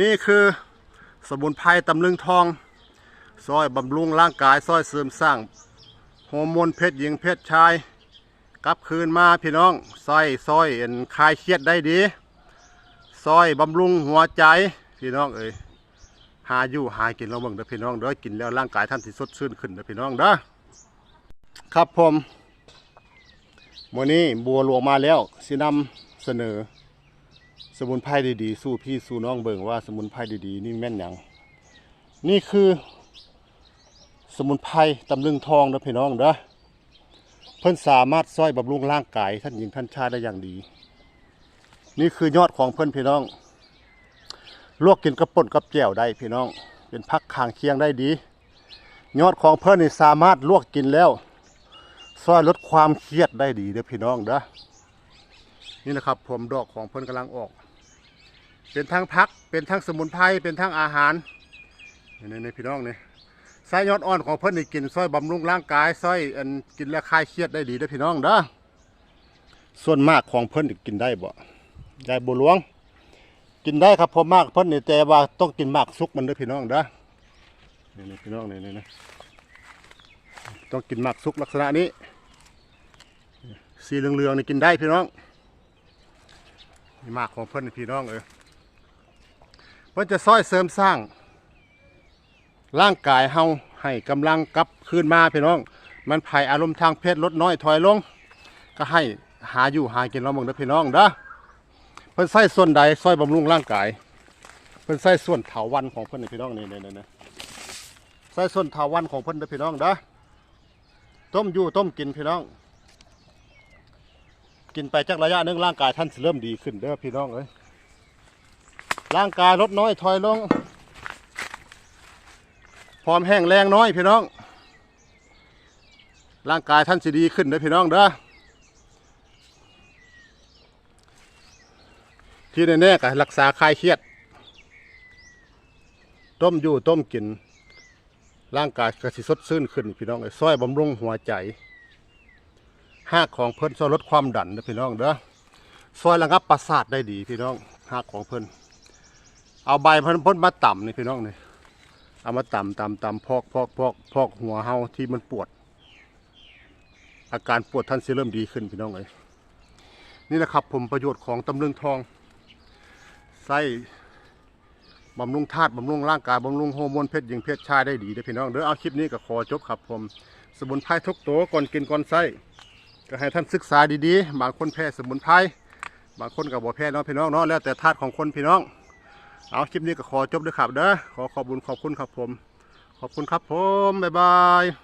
นี่คือสมุนไพรตำลึงทอง ซอยบำรุงร่างกาย ซอยเสริมสร้างฮอร์โมนเพศหญิงเพศชาย กลับคืนมาพี่น้องซอยซอยเอ็นคลายเครียดได้ดีซอยบำรุงหัวใจพี่น้องเอ้ยหาอยู่หากินเราเบิ่งเด้อพี่น้องเด้อกินแล้วร่างกายท่านสิสดชื่นขึ้นเด้อพี่น้องเด้อครับผมมื้อนี้บัวหลวงมาแล้วสินำเสนอ สมุนไพรดีๆ สู้พี่สู้น้องเบิ่งว่าสมุนไพรดีๆ นี่แม่นหยังนี่คือ สมุนไพรตำลึงทองเด้อพี่น้องเด้อเพิ่นสามารถช่วยบำรุงร่างกายท่านหญิงท่านชายได้อย่างดี นี่คือยอดของเพิ่นพี่น้อง ลวกกินกระป่นกับแจ่วได้พี่น้อง เป็นพักขางเคียงได้ดี ยอดของเพิ่นนี่สามารถลวกกินแล้วช่วยลดความเครียดได้ดีเด้อพี่น้องเด้อนี่นะครับผมดอกของเพิ่นกำลังออก เป็นทั้งพัก เป็นทั้งสมุนไพร เป็นทั้งอาหารนี่นี่พี่น้องเนี่ยสายยอดอ่อนของเพิ่นนี่กินช่วยบำรุงร่างกายช่วยอันกินแล้วคลายเครียดได้ดีเด้พี่น้องเด้อส่วนมากของเพิ่นนี่กินได้บ่ได้บ่หลวง กินได้ครับผมมากเพิ่นนี่แต่ว่าต้องกินมากสุกมันด้อพี่น้องเด้อนี่นี่พี่น้องนี่นี่นี่ต้องกินมากสุกลักษณะนี้ สีเหลืองๆนี่กินได้พี่น้องนี่มากของเพิ่นนี่พี่น้องเออ เพิ่นจะซอยเสริมสร้าง ร่างกายเฮาให้กำลังกลับคืนมาพี่น้อง มันภัยอารมณ์ทางเพศลดน้อยถอยลง ก็ให้หาอยู่หากินเราเมืองเด้อพี่น้องเด้อเพิ่นใส่ส่วนใดซอยบำรุงร่างกาย เพิ่นใส่ส่วนเถาวันของเพิ่นนี่พี่น้องนี่นี่นี่นี่ใส่ส่วนเถาวันของเพิ่นเด้อพี่น้องเด้อต้มอยู่ต้มกินพี่น้อง กินไปจักระยะนึงร่างกายท่านเริ่มดีขึ้นเด้อพี่น้องเอ้ย ร่างกายลดน้อยถอยลงพร้อมแห้งแรงน้อยพี่น้อง ร่างกายท่านสิดีขึ้นเด้อพี่น้องเด้อที่แน่ๆก็รักษาคลายเครียด ต้มอยู่ต้มกิน ร่างกายก็สิสดชื่นขึ้นพี่น้องไอ้ซ้อยบำรุงหัวใจหากของเพิ่นช่วยลดความดันนะพี่น้องเด้อซอยระงับประสาทได้ดีพี่น้องหากของเพิ่น เอาใบพิ่นเพิ่นมาต่ำนี่พี่น้องนี่เอามาต่ำต่ำต่ำพอกพอกพอกพอกหัวเฮาที่มันปวด อาการปวดท่านสิเริ่มดีขึ้นพี่น้องเอ้ยนี่นะครับผมประโยชน์ของตำลึงทองไส้บำรุงธาตุบำรุงร่างกายบำรุงฮอร์โมนเพศหญิงเพศชายได้ดีเด้อพี่น้องเด้อเอาคลิปนี้ก็ขอจบครับผม สมุนไพรทุกตัวก่อนกินก่อนไส้ก็ให้ท่านศึกษาดีๆบางคนแพ้สมุนไพรบางคนกับบ่แพ้เนาะพี่น้องเนาะแล้วแต่ธาตุของคนพี่น้อง เอาคลิปนี้ก็ขอจบด้วยครับเด้อขอขอบคุญขอบคุณครับผม ขอบคุณครับผม บ๊ายบาย